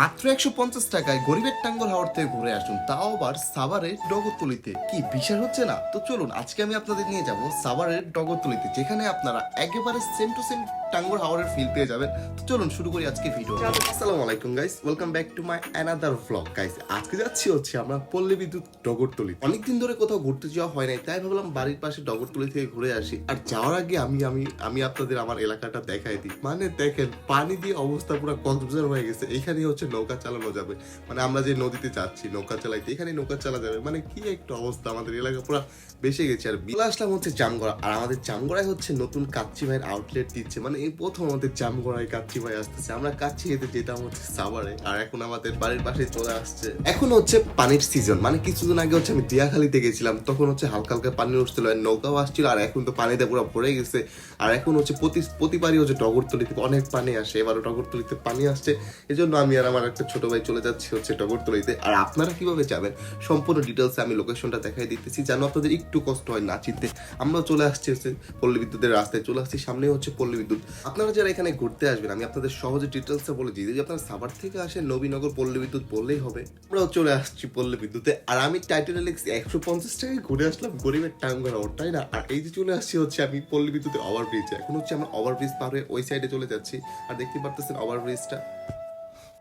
মাত্র একশো পঞ্চাশ টাকায় গরিবের টাঙ্গর হাওয়ার থেকে ঘুরে আসুন। তাও আবার সাভারের ডগরতলিতে। কি বিশাল হচ্ছে না? তো চলুন, আজকে আমি আপনাদের নিয়ে যাব সাভারের ডগরতলিতে, যেখানে আপনারা একেবারে সেম টু সেম টাঙ্গর হাওয়ারের ফিল পেয়ে যাবেন। তো চলুন, শুরু করি আজকে ভিডিও আসসালামু আলাইকুম guys welcome back to my another vlog guys আজকে যাচ্ছি হচ্ছে আমরা পল্লী বিদ্যুৎ ডগরতলি অনেকদিন ধরে কোথাও ঘুরতে যাওয়া হয় নাই, তাই ভাবলাম বাড়ির পাশে ডগরতলি থেকে ঘুরে আসি। আর যাওয়ার আগে আমি আমি আমি আপনাদের আমার এলাকাটা দেখাই দিই। মানে দেখেন, পানি দিয়ে অবস্থা পুরো কক্সবাজার হয়ে গেছে। এখানে হচ্ছে নৌকা চালানো যাবে। মানে আমরা যে নদীতে যাচ্ছি, নৌকা চালাইতে, এখানে নৌকা চালা যাবে। মানে কি একটা অবস্থা আমাদের এলাকা পুরো বেসে গেছে। আর বিলা আসলাম হচ্ছে জামগড়া। আর আমাদের জামগড়ায় হচ্ছে নতুন কাচ্চি ভাইয়ের আউটলেট দিচ্ছে। মানে এই প্রথম আমাদের জামগড়ায় কাচ্চি ভাই আসতেছে। আমরা কাচ্চি খেতে যেতাম হচ্ছে সাভারে। আর এখন আমাদের বাড়ির পাশে চলে আসছে। এখন হচ্ছে পানির সিজন মানে কিছুদিন আগে হচ্ছে আমি দিয়াখালিতে গেছিলাম। তখন হচ্ছে হালকা হালকা পানি উঠছিল আর নৌকাও আসছিল। আর এখন তো পানিতে পুরো ভরে গেছে। আর এখন হচ্ছে প্রতি প্রতিবারই হচ্ছে টগরতলি থেকে অনেক পানি আসে। এবারও টগরতলিতে পানি আসছে। এই জন্য আমি আর আমার একটা ছোট ভাই চলে যাচ্ছে হচ্ছে টগরতলিতে আর আপনারা কীভাবে যাবেন? সম্পূর্ণ ডিটেলসে আমি লোকেশনটা দেখাই দিতেছি, যেন আপনাদের একটু কষ্ট হয় না চিনতে। আমরা চলে আসছি হচ্ছে পল্লী বিদ্যুতের রাস্তায়, চলে আসছি সামনে হচ্ছে পল্লী বিদ্যুৎ। আপনারা যারা এখানে ঘুরতে আসবেন, আমি আপনাদের সহজে ডিটেলসে বলে দিই যদি আপনারা সাভার থেকে আসেন নবীনগর পল্লী বিদ্যুৎ বললেই হবে। আমরাও চলে আসছি পল্লী বিদ্যুতে। আর আমি টাইটেলে লিখছি একশো পঞ্চাশ টাকায় ঘুরে আসলাম, গরিবের টাইম ওর, তাই না? আর এই যে চলে আসছি হচ্ছে আমি পল্লী বিদ্যুতে ওভার ব্রিজে এখন হচ্ছে আমরা ওভার ব্রিজ পার হয়ে ওই সাইডে চলে যাচ্ছি। আর দেখতে পারতেছেন ওভার ব্রিজটা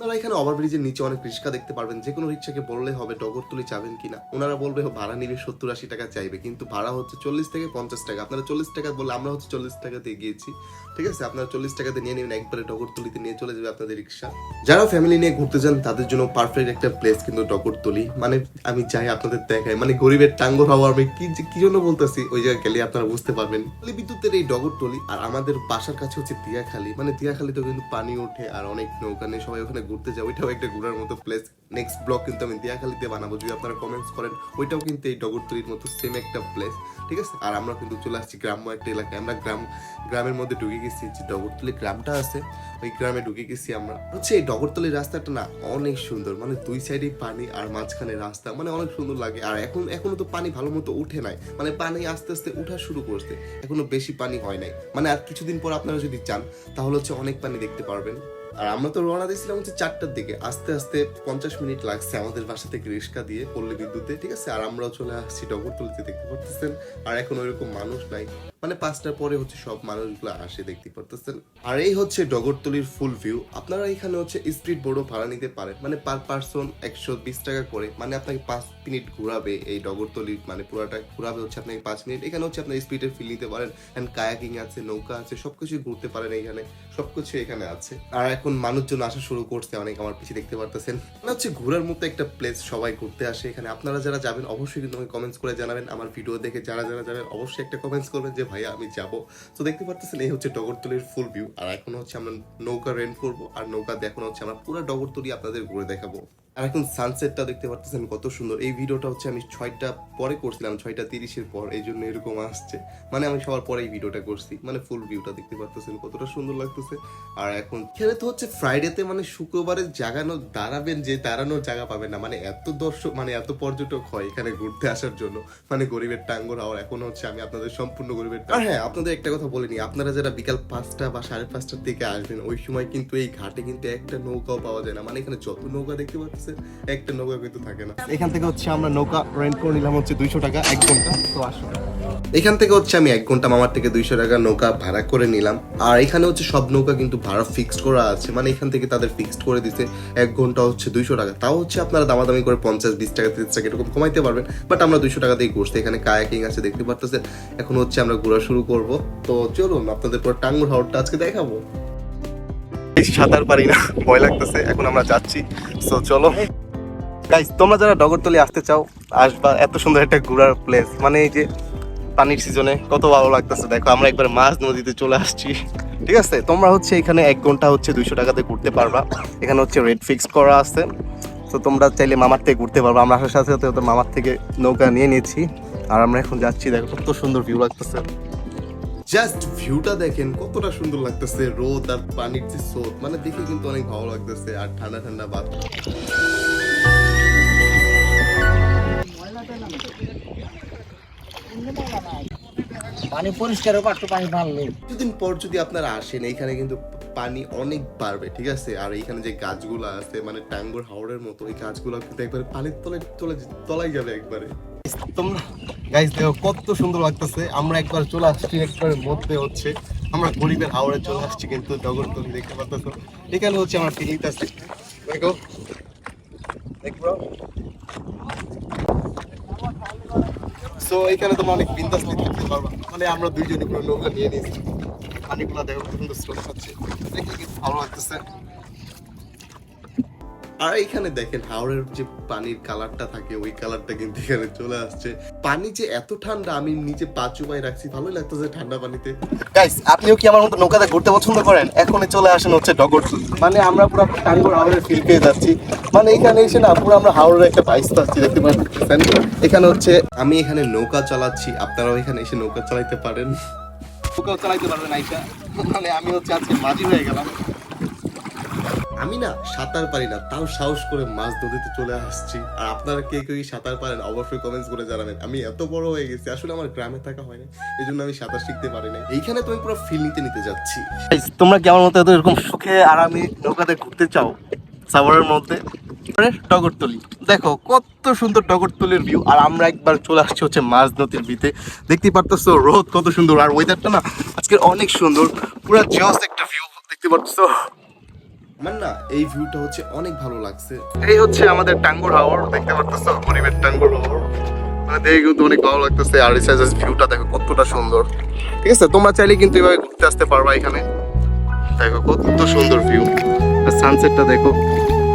আপনারা এখানে ওভারব্রিজের নিচে অনেক রিক্সা দেখতে পারবেন। যে কোনো রিক্সাকে বললে হবে ডগরতুলি চাবেন কিনা। ওনারা বলবে, ভাড়া নিবে সত্তর আশি টাকা চাইবে, কিন্তু ভাড়া হচ্ছে চল্লিশ থেকে পঞ্চাশ টাকা। আপনারা চল্লিশ টাকা বললে আমরা হচ্ছে চল্লিশ টাকাতে গিয়েছি। ঠিক আছে? আপনারা চল্লিশ টাকাতে নিয়ে নেবেন, একবারে ডগরতুলিতে নিয়ে চলে যাবে আপনাদের রিক্সা। যারা ফ্যামিলি নিয়ে ঘুরতে যান, তাদের জন্য পারফেক্ট একটা প্লেস কিন্তু ডগরতুলি। মানে আমি চাই আপনাদের দেখাই। মানে গরিবের টাঙ্গর হওয়া, আমি কি যে- কি জন্য বলতেছি? ওই জায়গায় গেলে আপনারা বুঝতে পারবেন। বিদ্যুতের এই ডগরতলি আর আমাদের বাসার কাছে হচ্ছে দিয়াখালি। মানে দিয়াখালিতেও কিন্তু পানি ওঠে আর অনেক নৌকা নেই। সবাই ওখানে ঘুরতে যায় ওইটাও একটা ঘোরার মতো প্লেস নেক্সট ব্লগ কিন্তু আমি দিয়াখালিতে বানাবো। যদি আপনারা কমেন্টস করেন, ওইটাও কিন্তু এই ডগরতলির মতো সেম একটা প্লেস ঠিক আছে? আর আমরা কিন্তু চলে আসছি গ্রাম্য একটা এলাকায়। আমরা গ্রাম, গ্রামের মধ্যে ঢুকে গেছি, যে ডগরতলি গ্রামটা আছে, ওই গ্রামে ঢুকে গেছি আমরা। হচ্ছে এই ডগরতলির রাস্তাটা না অনেক সুন্দর মানে দুই সাইডেই পানি আর মাঝখানে রাস্তা মানে অনেক সুন্দর লাগে। আর এখন, এখনও তো পানি ভালো মতো উঠে নাই মানে পানি আস্তে আস্তে উঠা শুরু করছে, এখনও বেশি পানি হয় নাই। মানে আর কিছুদিন পর আপনারা যদি চান, তাহলে হচ্ছে অনেক পানি দেখতে পারবেন। আর আমরা তো রওনা দিয়েছিলাম হচ্ছে চারটার দিকে। আস্তে আস্তে পঞ্চাশ মিনিট লাগছে আমাদের বাসা থেকে রিক্সা দিয়ে পল্লী বিদ্যুতে, ঠিক আছে? আর আমরাও চলে আসছি, ডগরতলিতে দেখতে পারতেছেন। আর এখন ওইরকম মানুষ নাই। মানে পাঁচটার পরে হচ্ছে সব মানুষগুলো আসে দেখতে পারতেছেন। আর এই হচ্ছে ডগরতলির ফুল ভিউ আপনারা এখানে হচ্ছে স্পিড বোর্ডও ভাড়া নিতে পারেন। মানে পার পার্সন একশো বিশ টাকা করে। মানে আপনাকে পাঁচ মিনিট ঘোরাবে এই ডগরতলি। মানে পুরাটা ঘোরাবে হচ্ছে আপনাকে পাঁচ মিনিট এখানে হচ্ছে আপনার স্পিডের ফিল নিতে পারেন। অ্যান্ড কায়াকিং আছে, নৌকা আছে, সবকিছু ঘুরতে পারেন এখানে। সবকিছু এখানে আছে। আর এখন মানুষজন আসা শুরু করছে, অনেক আমার পিছিয়ে দেখতে পারতেছেন। মানে হচ্ছে ঘোরার মতো একটা প্লেস সবাই ঘুরতে আসে এখানে। আপনারা যারা যাবেন, অবশ্যই কিন্তু আমাকে কমেন্টস করে জানাবেন। আমার ভিডিও দেখে যারা যারা যাবেন, অবশ্যই একটা কমেন্টস করবেন যে ভাইয়া, আমি যাব। তো দেখতে পারতেছেন, এই হচ্ছে ডগরতলির ফুল ভিউ আর এখন হচ্ছে আমরা নৌকা রেন্ট করব। আর নৌকা দেখানো হচ্ছে আমরা পুরো ডগরতলি আপনাদের ঘুরে দেখাবো। আর এখন সানসেটটা দেখতে পারতেছেন কত সুন্দর। এই ভিডিওটা হচ্ছে আমি ছয়টা পরে করছিলাম, ছয়টা তিরিশের পর। এই জন্য এরকম আসছে। মানে আমি সবার পরে এই ভিডিওটা করছি। মানে ফুল ভিউটা দেখতে পারতেছেন কতটা সুন্দর লাগতেছে। আর এখন এখানে তো হচ্ছে ফ্রাইডেতে মানে শুক্রবারে জাগানো, দাঁড়াবেন যে দাঁড়ানোর জায়গা পাবেন না। মানে এত দর্শক মানে এত পর্যটক হয় এখানে ঘুরতে আসার জন্য। মানে গরিবের টাঙ্গর হওয়ার এখন হচ্ছে আমি আপনাদের সম্পূর্ণ গরিবের আর হ্যাঁ আপনাদের একটা কথা বলিনি আপনারা যারা বিকাল পাঁচটা বা সাড়ে পাঁচটার দিকে আসবেন, ওই সময় কিন্তু এই ঘাটে কিন্তু একটা নৌকাও পাওয়া যায় না। মানে এখানে যত নৌকা দেখতে পাচ্ছেন একটা নৌকা কিন্তু থাকে না। এখান থেকে হচ্ছে আমরা নৌকা রেন্ট করে নিলাম হচ্ছে দুইশো টাকা এক ঘণ্টা। তো এখান থেকে হচ্ছে আমি এক ঘণ্টা মামার থেকে দুইশো টাকা নৌকা ভাড়া করে নিলাম। আর এখানে হচ্ছে সব নৌকা কিন্তু ভাড়া ফিক্সড করা আছে মানে এখান থেকে তাদের ফিক্সড করে দিতে এক ঘণ্টা হচ্ছে দুইশো টাকা। তাও হচ্ছে আপনারা দামাদামি করে পঞ্চাশ বিশ টাকা তিরিশ টাকা এরকম কমাইতে পারবেন বাট আমরা দুইশো টাকা দিয়ে ঘুরছি এখানে কায়াকিং আছে দেখতে পারতেছেন। এখন হচ্ছে আমরা ঘোরা শুরু করব। তো চলুন আপনাদের পুরো টাঙ্গুর হাওড়টা আজকে দেখাবো। সাঁতার পারি না, ভয় লাগতেছে, এখন আমরা যাচ্ছি। তো চলো। গাইস তোমরা যারা ডগরতলি আসতে চাও, আসবা, এত সুন্দর একটা ঘোরার প্লেস মানে এই যে পানির সিজনে কত ভালো লাগতেছে। দেখো, আমরা একবার মাছ নদীতে চলে আসছি। ঠিক আছে? তোমরা হচ্ছে এখানে এক ঘণ্টা হচ্ছে দুইশো টাকাতে ঘুরতে পারবা। এখানে হচ্ছে রেট ফিক্স করা আছে। তো তোমরা চাইলে মামার থেকে ঘুরতে পারবা। আমরা আসার সাথে সাথে মামার থেকে নৌকা নিয়ে নিয়েছি আর আমরা এখন যাচ্ছি, দেখো, কত সুন্দর ভিউ লাগতেছে। জাস্ট ভিউটা দেখেন কতটা সুন্দর লাগতেছে। রোদ আর পানির যে স্রোত মানে দেখে কিন্তু অনেক ভালো লাগতেছে। আর ঠান্ডা ঠান্ডা বাতাস। পানি পরিষ্কার একটু পানি ভালো নেই কিছুদিন পর যদি আপনারা আসেন এইখানে কিন্তু পানি অনেক বাড়বে ঠিক আছে? আর এইখানে যে গাছগুলো আছে মানে টাঙ্গুর হাওড়ের মতো এই গাছগুলো কিন্তু একবারে পানির তলে চলে তলায় যাবে একবারে। তোমরা গাইস দেখো কত সুন্দর লাগতেছে। আমরা একবার চলে আসছি একবার মধ্যে হচ্ছে। আমরা গরিবের হাওড়ে চলে আসছি কিন্তু জগরতলি দেখতে পাচ্ছ এখানে হচ্ছে আমার পিকনিক আছে। দেখো। সো এখানে তোমরা অনেক বিন্দাস দেখতে পারবা। মানে আমরা দুইজনই পুরো নৌকা নিয়ে নিয়েছি। পানিগুলো দেখো সুন্দর স্রোত হচ্ছে দেখে কিন্তু ভালো লাগতেছে। আর এখানে দেখেন হাওড়ের যে পানির কালারটা থাকে ওই কালারটা কিন্তু এখানে চলে আসছে। পানি যে এত ঠান্ডা আমি নিচে পা চুপাই রাখছি ভালোই লাগতেছে ঠান্ডা পানিতে। গাইস আপনিও কি আমার মতো নৌকাতে ঘুরতে পছন্দ করেন? এখনই চলে আসেন হচ্ছে ডগর মানে আমরা পুরো টাঙ্গুর হাওড়ের ফিল পেয়ে যাচ্ছি। মানে এখানে এসে না পুরো আমরা হাওড়ের একটা বাইস পাচ্ছি দেখতে পাচ্ছেন? এখানে হচ্ছে আমি এখানে নৌকা চালাচ্ছি আপনারাও এখানে এসে নৌকা চালাইতে পারেন। নৌকাও চালাইতে পারবেন আইসা। মানে আমি হচ্ছে আজকে মাঝি হয়ে গেলাম। আমি না সাঁতার পারি না, তাও সাহস করে মাছ নদীতে চলে আসছি। আর আপনারা কে কেউ সাঁতার পারেন অবশ্যই কমেন্টস করে জানাবেন। আমি এত বড় হয়ে গেছি, আসলে আমার গ্রামে থাকা হয় না এই জন্য আমি সাঁতার শিখতে পারি না এইখানে তুমি পুরো ফিল নিতে নিতে যাচ্ছি। তোমরা কি আমার মতো এত এরকম সুখে আরামে নৌকাতে ঘুরতে চাও? সাভারের মধ্যে। টগরতলি। দেখো, কত সুন্দর টগরতলির ভিউ আর আমরা একবার চলে আসছি হচ্ছে মাছ নদীর ভিতে। দেখতেই পারতেছো, রোদ কত সুন্দর। আর ওয়েদারটা না আজকে অনেক সুন্দর। পুরো জস একটা ভিউ দেখতে পারতেছো? আমার না এই ভিউটা হচ্ছে অনেক ভালো লাগছে। এই হচ্ছে আমাদের টাঙ্গুর হাওর দেখতে পারতেছো? গরিবের টাঙ্গুর হাওর মানে দেখে কিন্তু অনেক ভালো লাগতেছে আর এই সাইজের ভিউটা দেখো কতটা সুন্দর। ঠিক আছে তোমরা চাইলে কিন্তু এভাবে ঘুরতে আসতে পারবা এখানে। দেখো কত সুন্দর ভিউ আর সানসেটটা দেখো।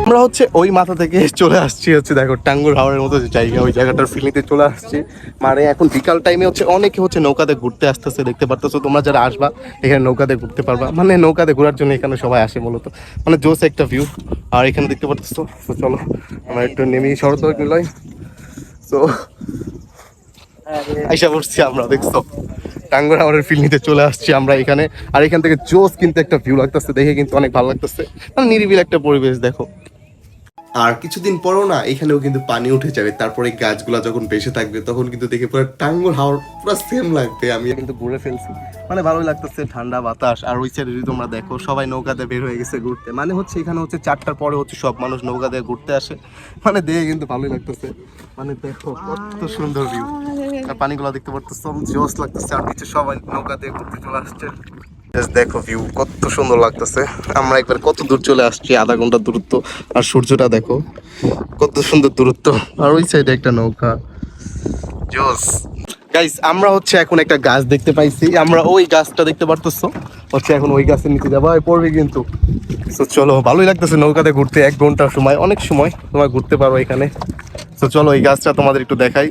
আমরা হচ্ছে ওই মাথা থেকে চলে আসছি হচ্ছে দেখো টাঙ্গুর হাওড়ের মতো যে জায়গা, ওই জায়গাটার ফিলিংতে চলে আসছি। মানে এখন বিকাল টাইমে হচ্ছে অনেকে হচ্ছে নৌকাতে ঘুরতে আসতেছে, দেখতে পারতেছো তোমরা যারা আসবা, এখানে নৌকাতে ঘুরতে পারবা। মানে নৌকাতে ঘোরার জন্য এখানে সবাই আসে মূলত। মানে জোস একটা ভিউ আর এখানে দেখতে পারতেছো, তো চলো, আমরা একটু নেমে শরৎ নিলয় তো আইসা পড়ছি আমরা, দেখছ? টাঙ্গুর হাওড়ের ফিল নিতে চলে আসছি আমরা এখানে। আর এখান থেকে জোস কিন্তু একটা ভিউ লাগতেছে, দেখে কিন্তু অনেক ভালো লাগতেছে। মানে নিরিবিল একটা পরিবেশ, দেখো। আর কিছুদিন পরও না এখানেও কিন্তু পানি উঠে যাবে। তারপরে গাছগুলা যখন বেঁচে থাকবে, তখন কিন্তু দেখে পুরো টাঙ্গুর হাওড় পুরো সেম লাগবে। আমি কিন্তু ঘুরে ফেলছি। মানে ভালোই লাগতেছে ঠান্ডা বাতাস। আর ওই সাইডে যদি তোমরা দেখো, সবাই নৌকাতে বের হয়ে গেছে ঘুরতে। মানে হচ্ছে এখানে হচ্ছে চারটার পরে হচ্ছে সব মানুষ নৌকাতে ঘুরতে আসে। মানে দেখে কিন্তু ভালোই লাগতেছে। মানে দেখো, কত সুন্দর ভিউ আর পানিগুলো দেখতে পারতেছো জোস লাগতেছে। আর নিচে সবাই নৌকাতে ঘুরতে চলে আসছে। দেখো ভিউ কত সুন্দর লাগতেছে। আমরা একবার কত দূর চলে আসছি, আধা ঘণ্টা দূরত্ব, আর সূর্যটা দেখো, কত সুন্দর দূরত্ব। আর ওই সাইডে একটা নৌকা। জোস গাইস আমরা হচ্ছে এখন একটা গাছ দেখতে পাইছি, আমরা ওই গাছটা দেখতে পারতেছো? হচ্ছে এখন ওই গাছের নিচে যাব পড়বে কিন্তু। চলো, ভালোই লাগতেছে নৌকাতে ঘুরতে, এক ঘণ্টার সময়, অনেক সময় তোমার ঘুরতে পারো এখানে। তো চলো, এই গাছটা তোমাদের একটু দেখাই।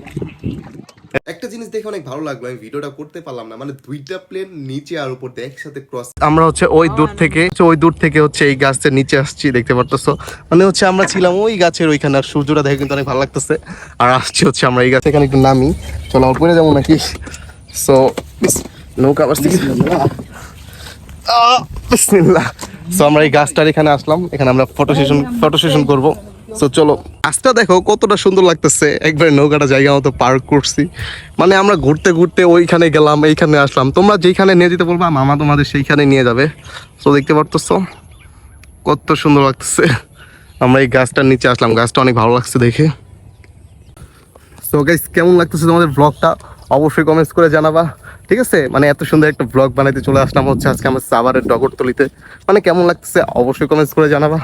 জিনিস দেখে অনেক ভালো লাগল। আমি ভিডিওটা করতে পারলাম না। মানে দুইটা প্লেন নিচে আর উপর দিয়ে একসাথে ক্রস আমরা হচ্ছে ওই দূর থেকে ওই দূর থেকে হচ্ছে এই গাছের নিচে আসছি দেখতে পারতেছো? মানে হচ্ছে আমরা ছিলাম ওই গাছের ওইখানে আর সূর্যটা দেখে কিন্তু অনেক ভালো লাগতেছে। আর আসছি হচ্ছে আমরা এই গাছ এখানে একটু নামি। চলো আমার পরে যাব নাকি? সো নৌকা আবার বিসমিল্লাহ। সো আমরা এই গাছটার এখানে আসলাম। এখানে আমরা ফটো সেশন ফটো সেশন করব। সো চলো, আজটা দেখো কতটা সুন্দর লাগতেছে। একবার নৌকাটা জায়গা মতো পার্ক করছি। মানে আমরা ঘুরতে ঘুরতে ওইখানে গেলাম, এইখানে আসলাম। তোমরা যেখানে নিয়ে যেতে বলবা, মামা তোমাদের সেইখানে নিয়ে যাবে। তো দেখতে পারতেছো কত সুন্দর লাগতেছে। আমরা এই গাছটার নিচে আসলাম। গাছটা অনেক ভালো লাগছে দেখে। তো গাইস কেমন লাগতেছে তোমাদের ব্লগটা অবশ্যই কমেন্টস করে জানাবা। ঠিক আছে? মানে এত সুন্দর একটা ব্লগ বানাইতে চলে আসলাম হচ্ছে আজকে আমার সাভারের ডগরতলিতে। মানে কেমন লাগতেছে? অবশ্যই কমেন্টস করে জানাবা।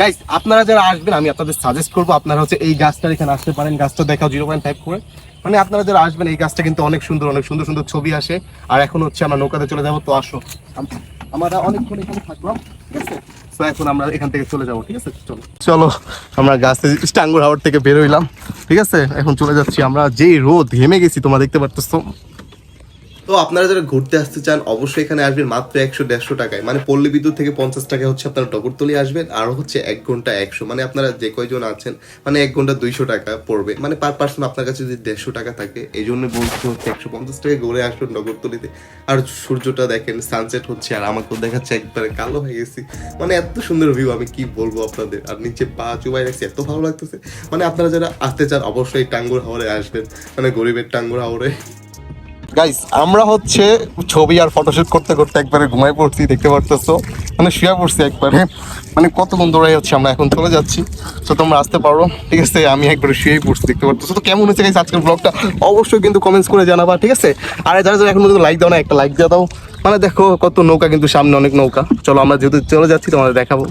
গাইস আপনারা যারা আসবেন, আমি আপনাদের সাজেস্ট করব, আপনারা হচ্ছে এই গাছটার এখানে আসতে পারেন। গাছটা দেখাও জিরো পয়েন্ট ফাইভ করে মানে আপনারা যারা আসবেন, এই গাছটা কিন্তু অনেক সুন্দর অনেক সুন্দর সুন্দর ছবি আসে। আর এখন হচ্ছে আমরা নৌকাতে চলে যাব, তো আসো। আমরা অনেকক্ষণ এখানে থাকলাম ঠিক আছে? এখন আমরা এখান থেকে চলে যাব, ঠিক আছে? চলো। চলো, আমরা গাছ থেকে বের হইলাম, ঠিক আছে? এখন চলে যাচ্ছি আমরা যেই রোদ, ঘেমে গেছি, তোমরা দেখতে পারতেছো। তো আপনারা যারা ঘুরতে আসতে চান, অবশ্যই এখানে আসবেন মাত্র একশো দেড়শো টাকায়। মানে পল্লী বিদ্যুৎ থেকে পঞ্চাশ টাকা হচ্ছে আপনারা ডগরতলি আসবেন, আর হচ্ছে এক ঘণ্টা একশো। মানে আপনারা যে কয়জন আছেন মানে এক ঘণ্টা দুইশো টাকা পড়বে। মানে পার পার্সন আপনার কাছে যদি দেড়শো টাকা থাকে, এই জন্য বলছি হচ্ছে একশো পঞ্চাশ টাকা ঘুরে আসবেন ডগরতলিতে। আর সূর্যটা দেখেন সানসেট হচ্ছে, আর আমাকেও দেখাচ্ছে একবারে কালো হয়ে গেছি। মানে এত সুন্দর ভিউ আমি কি বলব আপনাদের? আর নিচে পা চুবাই রাখছি, এত ভালো লাগতেছে। মানে আপনারা যারা আসতে চান, অবশ্যই টাঙ্গুর হাওড়ে আসবেন। মানে গরিবের টাঙ্গুর হাওড়ে গাইস আমরা হচ্ছে ছবি আর ফটোশুট করতে করতে একবারে ঘুমাই পড়ছি, দেখতে পারতেছো? মানে শুয়ে পড়ছি একবারে। মানে কতক্ষণ দৌড়াই হচ্ছে আমরা এখন চলে যাচ্ছি। তো তোমরা আসতে পারো। ঠিক আছে, আমি একবারে শুয়েই পড়ছি, দেখতে পারতেছো? তো কেমন হচ্ছে গাইস আজকের ব্লগটা অবশ্যই কিন্তু কমেন্টস করে জানাবা, ঠিক আছে? আর যারা যারা এখন লাইক দাও না, একটা লাইক দিয়ে দাও। মানে দেখো, কত নৌকা কিন্তু সামনে অনেক নৌকা। চলো আমরা যেহেতু চলে যাচ্ছি, তোমাদের দেখাবো।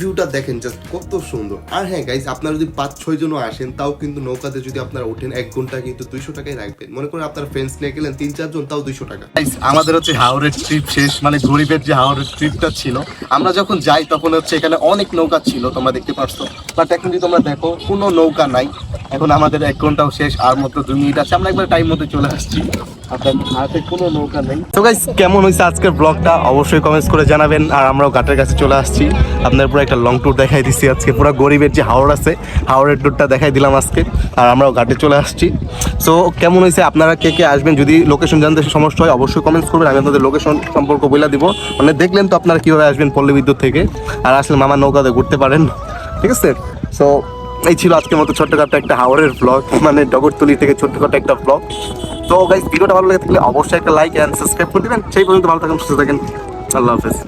ভিউটা দেখেন জাস্ট কত সুন্দর। আর হ্যাঁ গাইস আপনারা যদি পাঁচ, ছয় জনও আসেন, তাও কিন্তু নৌকাতে যদি আপনারা ওঠেন, এক ঘণ্টা কিন্তু দুইশো টাকাই রাখবেন। মনে করেন আপনার ফ্রেন্ডস নিয়ে গেলেন, তিন চারজন তাও দুইশো টাকা। আমাদের হচ্ছে হাওড়ের ট্রিপ শেষ মানে গরিবের যে হাওড়ের ট্রিপটা ছিল, আমরা যখন যাই তখন হচ্ছে এখানে অনেক নৌকা ছিল, তোমরা দেখতে পারছ বাট এখন যদি তোমরা দেখো, কোনো নৌকা নাই। এখন আমাদের এক ঘন্টাও শেষ, আর মাত্র দুই মিনিট আছে। আমরা একবার টাইম মতো চলে আসছি। তো গাইস কেমন হয়েছে আজকের ব্লগটা অবশ্যই কমেন্টস করে জানাবেন। আর আমরাও ঘাটের কাছে চলে আসছি। আপনার পুরো একটা লং ট্যুর দেখাই দিচ্ছি আজকে। পুরো গরিবের যে হাওড় আছে, হাওড়ের ট্যুরটা দেখাই দিলাম আজকে। আর আমরাও ঘাটে চলে আসছি। সো কেমন হয়েছে? আপনারা কে কে আসবেন? যদি লোকেশন জানতে সমস্যা হয়, অবশ্যই কমেন্টস করবেন। আমি আপনাদের লোকেশন সম্পর্ক বলে দিব। মানে দেখলেন তো আপনারা কীভাবে আসবেন পল্লী বিদ্যুৎ থেকে। আর আসলে মামা নৌকাতে ঘুরতে পারেন। ঠিক আছে? সো এই ছিল আজকের মতো ছোট্টখাটো একটা হাওয়ারের ব্লগ মানে ডগরতলি থেকে ছোট্টখাটো একটা ব্লগ তো গাইজ ভিডিওটা ভালো লাগে থাকলে অবশ্যই একটা লাইক অ্যান্ড সাবস্ক্রাইব করে দেবেন। সেই পর্যন্ত ভালো থাকেন, সুস্থ থাকেন। আল্লাহ হাফেজ।